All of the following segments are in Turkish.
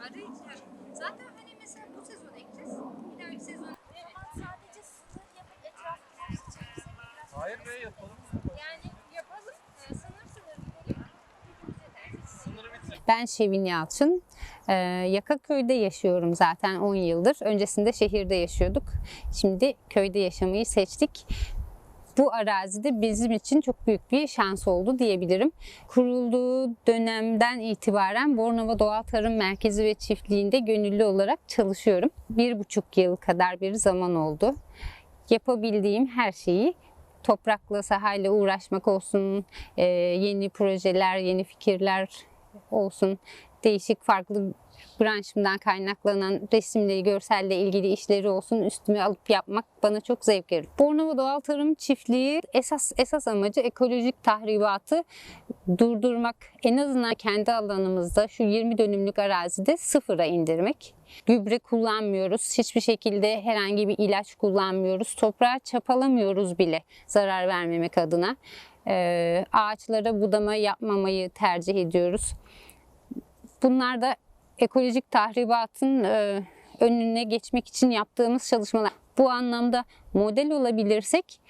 Arayacağız. Zaten hani mesela bu sezon ekeceğiz. Bir dahaki sezon sadece sınır yapıp etrafını çeksek biraz Hayır be yapalım. yani yapalım. Ee, sınır sınır gidelim. Yeter. Sınırı bitirelim. Ben Şevin Yalçın. Ee, Yakaköy'de yaşıyorum zaten 10 yıldır. Öncesinde şehirde yaşıyorduk. Şimdi köyde yaşamayı seçtik. Bu arazide bizim için çok büyük bir şans oldu diyebilirim. Kurulduğu dönemden itibaren Bornova Doğal Tarım Merkezi ve Çiftliği'nde gönüllü olarak çalışıyorum. Bir buçuk yıl kadar bir zaman oldu. Yapabildiğim her şeyi toprakla, sahayla uğraşmak olsun, e, yeni projeler, yeni fikirler olsun, değişik farklı branşımdan kaynaklanan resimle, görselle ilgili işleri olsun üstüme alıp yapmak bana çok zevk verir. Bornova Doğal Tarım Çiftliği esas esas amacı ekolojik tahribatı durdurmak. En azından kendi alanımızda şu 20 dönümlük arazide sıfıra indirmek. Gübre kullanmıyoruz. Hiçbir şekilde herhangi bir ilaç kullanmıyoruz. Toprağa çapalamıyoruz bile zarar vermemek adına. Ee, ağaçlara budama yapmamayı tercih ediyoruz. Bunlar da ekolojik tahribatın e, önüne geçmek için yaptığımız çalışmalar. Bu anlamda model olabilirsek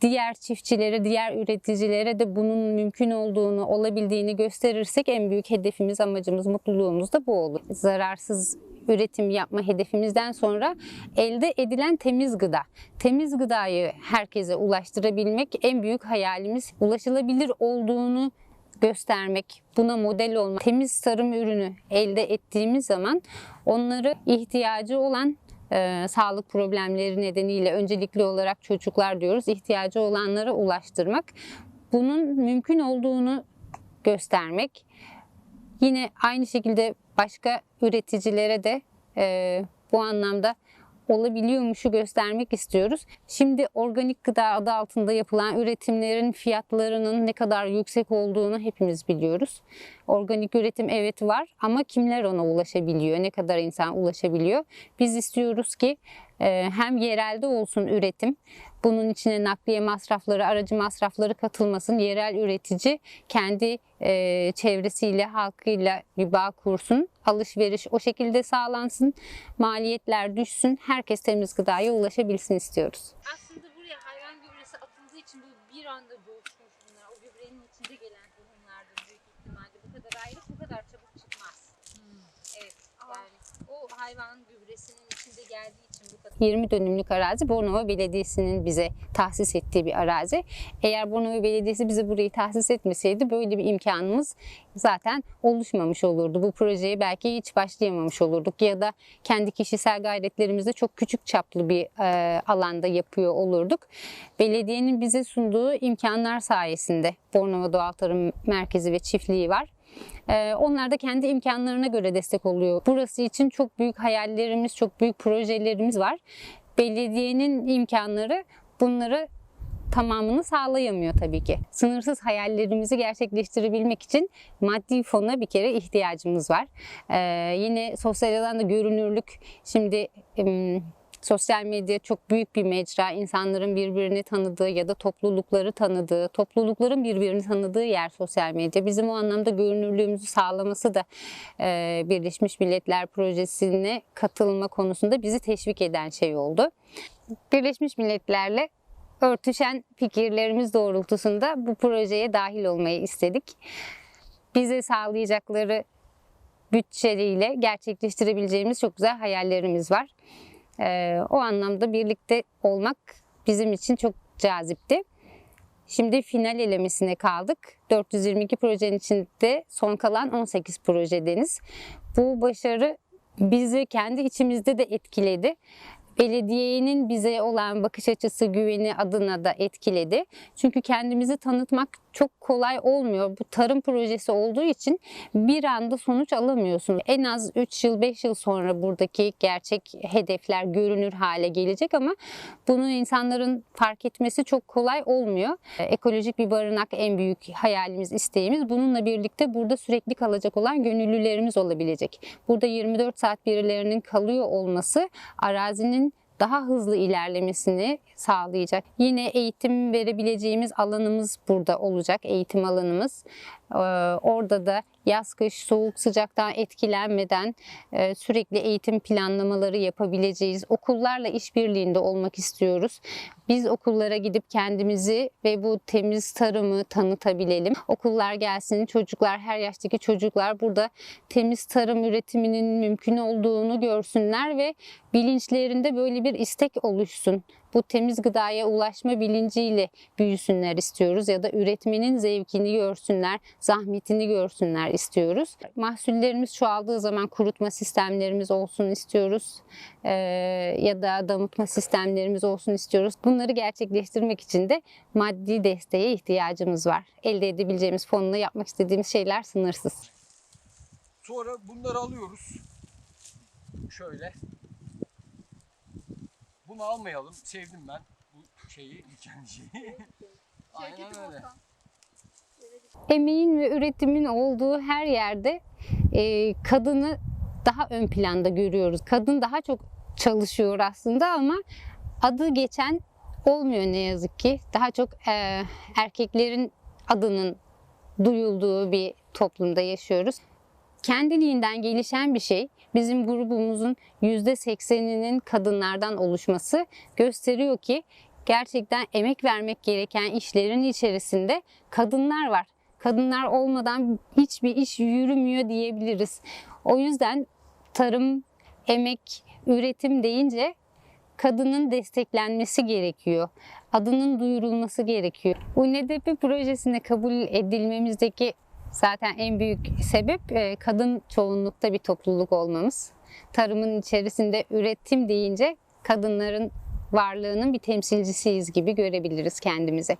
diğer çiftçilere, diğer üreticilere de bunun mümkün olduğunu, olabildiğini gösterirsek en büyük hedefimiz, amacımız, mutluluğumuz da bu olur. Zararsız üretim yapma hedefimizden sonra elde edilen temiz gıda. Temiz gıdayı herkese ulaştırabilmek en büyük hayalimiz. Ulaşılabilir olduğunu göstermek, buna model olmak, temiz tarım ürünü elde ettiğimiz zaman onları ihtiyacı olan e, sağlık problemleri nedeniyle öncelikli olarak çocuklar diyoruz, ihtiyacı olanlara ulaştırmak. Bunun mümkün olduğunu göstermek. Yine aynı şekilde başka üreticilere de e, bu anlamda olabiliyormuşu göstermek istiyoruz. Şimdi organik gıda adı altında yapılan üretimlerin fiyatlarının ne kadar yüksek olduğunu hepimiz biliyoruz. Organik üretim evet var ama kimler ona ulaşabiliyor? Ne kadar insan ulaşabiliyor? Biz istiyoruz ki hem yerelde olsun üretim, bunun içine nakliye masrafları, aracı masrafları katılmasın. Yerel üretici kendi e, çevresiyle, halkıyla bir bağ kursun. Alışveriş o şekilde sağlansın. Maliyetler düşsün. Herkes temiz gıdaya ulaşabilsin istiyoruz. Aslında buraya hayvan gübresi atıldığı için bu bir anda coşmuş bunlar. O gübrenin içinde gelen tohumlardır büyük ihtimalle. Bu kadar ayrı bu kadar çabuk çıkmaz. Evet yani o hayvan gübresinin içinde geldiği için bu kadar 20 dönümlük arazi Bornova Belediyesi'nin bize tahsis ettiği bir arazi. Eğer Bornova Belediyesi bize burayı tahsis etmeseydi böyle bir imkanımız zaten oluşmamış olurdu. Bu projeye belki hiç başlayamamış olurduk ya da kendi kişisel gayretlerimizde çok küçük çaplı bir e, alanda yapıyor olurduk. Belediyenin bize sunduğu imkanlar sayesinde Bornova Doğal Tarım Merkezi ve Çiftliği var. Ee, Onlar da kendi imkanlarına göre destek oluyor. Burası için çok büyük hayallerimiz, çok büyük projelerimiz var. Belediyenin imkanları bunları tamamını sağlayamıyor tabii ki. Sınırsız hayallerimizi gerçekleştirebilmek için maddi fona bir kere ihtiyacımız var. Ee, yine sosyal alanda görünürlük, şimdi Sosyal medya çok büyük bir mecra. İnsanların birbirini tanıdığı ya da toplulukları tanıdığı, toplulukların birbirini tanıdığı yer sosyal medya. Bizim o anlamda görünürlüğümüzü sağlaması da e, Birleşmiş Milletler Projesi'ne katılma konusunda bizi teşvik eden şey oldu. Birleşmiş Milletler'le örtüşen fikirlerimiz doğrultusunda bu projeye dahil olmayı istedik. Bize sağlayacakları bütçeleriyle gerçekleştirebileceğimiz çok güzel hayallerimiz var. Ee, o anlamda birlikte olmak bizim için çok cazipti. Şimdi final elemesine kaldık. 422 projenin içinde son kalan 18 projedeniz. Bu başarı bizi kendi içimizde de etkiledi. Belediyenin bize olan bakış açısı, güveni adına da etkiledi. Çünkü kendimizi tanıtmak çok kolay olmuyor. Bu tarım projesi olduğu için bir anda sonuç alamıyorsunuz. En az 3 yıl, 5 yıl sonra buradaki gerçek hedefler görünür hale gelecek ama bunu insanların fark etmesi çok kolay olmuyor. Ekolojik bir barınak en büyük hayalimiz, isteğimiz. Bununla birlikte burada sürekli kalacak olan gönüllülerimiz olabilecek. Burada 24 saat birilerinin kalıyor olması arazinin daha hızlı ilerlemesini sağlayacak. Yine eğitim verebileceğimiz alanımız burada olacak, eğitim alanımız. Ee, Orada da yaz kış soğuk sıcaktan etkilenmeden e, sürekli eğitim planlamaları yapabileceğiz. Okullarla işbirliğinde olmak istiyoruz. Biz okullara gidip kendimizi ve bu temiz tarımı tanıtabilelim. Okullar gelsin, çocuklar, her yaştaki çocuklar burada temiz tarım üretiminin mümkün olduğunu görsünler ve bilinçlerinde böyle bir istek oluşsun. Bu temiz gıdaya ulaşma bilinciyle büyüsünler istiyoruz ya da üretmenin zevkini görsünler, zahmetini görsünler istiyoruz. Mahsullerimiz çoğaldığı zaman kurutma sistemlerimiz olsun istiyoruz Ee, ya da damıtma sistemlerimiz olsun istiyoruz. Bunları gerçekleştirmek için de maddi desteğe ihtiyacımız var. Elde edebileceğimiz fonla yapmak istediğimiz şeyler sınırsız. Sonra bunları alıyoruz. Şöyle. Bunu almayalım. Sevdim ben bu şeyi, kendi şeyi. Aynen öyle. Emeğin ve üretimin olduğu her yerde e, kadını daha ön planda görüyoruz. Kadın daha çok çalışıyor aslında ama adı geçen olmuyor ne yazık ki. Daha çok e, erkeklerin adının duyulduğu bir toplumda yaşıyoruz. Kendiliğinden gelişen bir şey. Bizim grubumuzun %80'inin kadınlardan oluşması gösteriyor ki gerçekten emek vermek gereken işlerin içerisinde kadınlar var. Kadınlar olmadan hiçbir iş yürümüyor diyebiliriz. O yüzden tarım, emek, üretim deyince kadının desteklenmesi gerekiyor. Adının duyurulması gerekiyor. UNDP projesine kabul edilmemizdeki zaten en büyük sebep e, kadın çoğunlukta bir topluluk olmamız. Tarımın içerisinde üretim deyince kadınların varlığının bir temsilcisiyiz gibi görebiliriz kendimize.